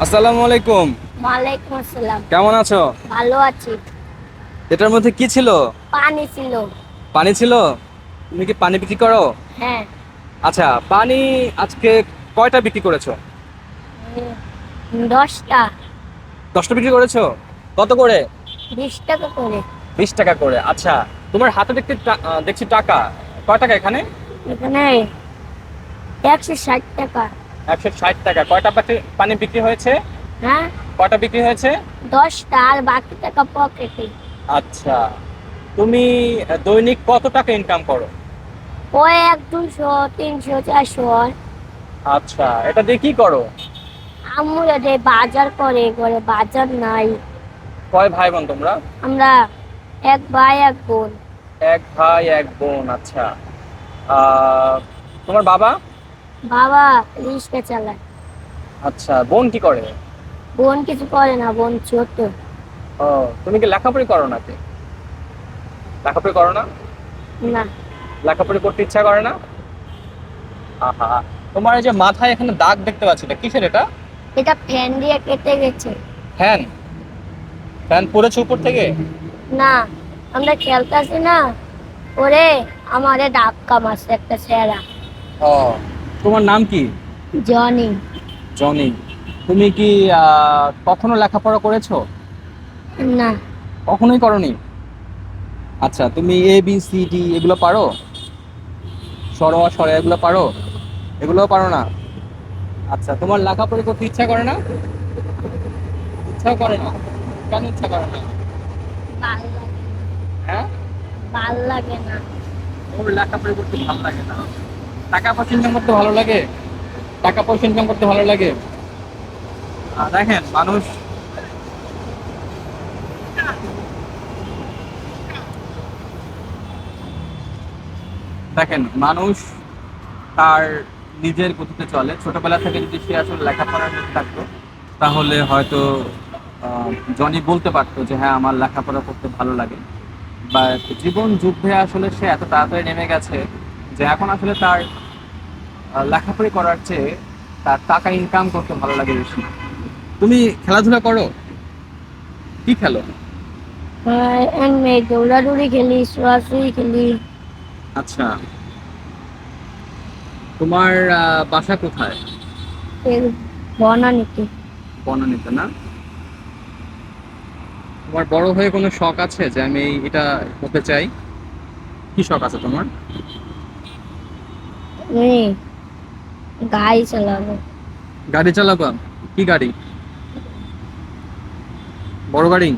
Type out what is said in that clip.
আসসালামু আলাইকুম। ওয়ালাইকুম আসসালাম। কেমন আছো? ভালো আছি। এটার মধ্যে কি ছিল? পানি ছিল। পানি ছিল? তুমি কি পানি বিক্রি করো? হ্যাঁ। আচ্ছা পানি আজকে কয়টা বিক্রি করেছ? দশটা। দশটা বিক্রি করেছ? কত করে? বিশ টাকা করে। বিশ টাকা করে আচ্ছা। তোমার হাতে দেখতে টা- আহ, দেখছি টাকা। কয় টাকা এখানে? এখানে একশো ষাট টাকা। একশো ষাট টাকা। কয়টা পাতি- পানি বিক্রি হয়েছে? হ্যাঁ। কয়টা বিক্রি হয়েছে? দশটা আর বাকি টাকা পকেটে। আচ্ছা। তুমি দৈনিক কত টাকা ইনকাম করো? ওই এক দুশো তিনশো চারশো। আচ্ছা এটা দিয়ে কি করো? আম্মু যে বাজার করে করে বাজার নাই। কয় ভাই বোন তোমরা? আমরা এক ভাই এক বোন। এক ভাই এক বোন আচ্ছা। তোমার বাবা? বাবা রিক্সা চালায়। আচ্ছা বোন কি করে? বোন কিছু করে না বোন ছোট। ও তুমি কি লেখাপড়ি করো নাকি? লেখাপড়ি করো না? না। লেখাপড়ি করতে ইচ্ছা করে না? আহা তোমার এই যে মাথায় এখানে দাগ দেখতে পাচ্ছি এটা কিসের এটা? এটা ফ্যান দিয়ে কেটে গেছে। ফ্যান? ফ্যান পড়েছে উপর থেকে না আমরা খেলতেছি না। ওরে আমারে ধাক্কা মারছে একটা ছেঁড়া। ও তোমার নাম কি? জনি। জনি। তুমি কি কখনো লেখাপড়া করেছ? না। কখনোই করনি? আচ্ছা তুমি এ বি সি ডি এগুলো পারো? সরোয়া সরে এগুলো পারো? এগুলোও পারো না? আচ্ছা তোমার লেখাপড়া করতে ইচ্ছা করে না? ইচ্ছা করে না? কেন ইচ্ছা করে না? ভালো লাগে। হ্যাঁ? ভালো লাগে না। ওর লেখাপড়া করতে ভালো লাগে না। টাকা পয়সা ইনকাম করতে ভালো লাগে? টাকা পয়সা ইনকাম করতে ভালো লাগে? দেখেন, মানুষ দেখেন, মানুষ তার নিজের গতিতে চলে। ছোটবেলা থেকে যদি সে আসলে লেখাপড়ার মধ্যে থাকতো, তাহলে হয়তো জনি বলতে পারতো যে হ্যাঁ আমার লেখাপড়া করতে ভালো লাগে। বা জীবন যুদ্ধে আসলে সে এত তাড়াতাড়ি নেমে গেছে যে, এখন আসলে তার লেখাপড়ি করার চেয়ে তার টাকা ইনকাম করতে ভালো লাগে বেশি। তুমি খেলাধুলা করো? কি খেলো? দৌড়াদৌড়ি খেলি শোয়াশুয়ি খেলি। আচ্ছা। তোমার বাসা কোথায়? বনানীতে। বনানীতে না? তোমার বড় হয়ে কোনো শখ আছে যে আমি এটা হতে চাই? কি শখ আছে তোমার? গাড়ি চালাবো। গাড়ি চালাবা? কি গাড়ি? বড় গাড়ি?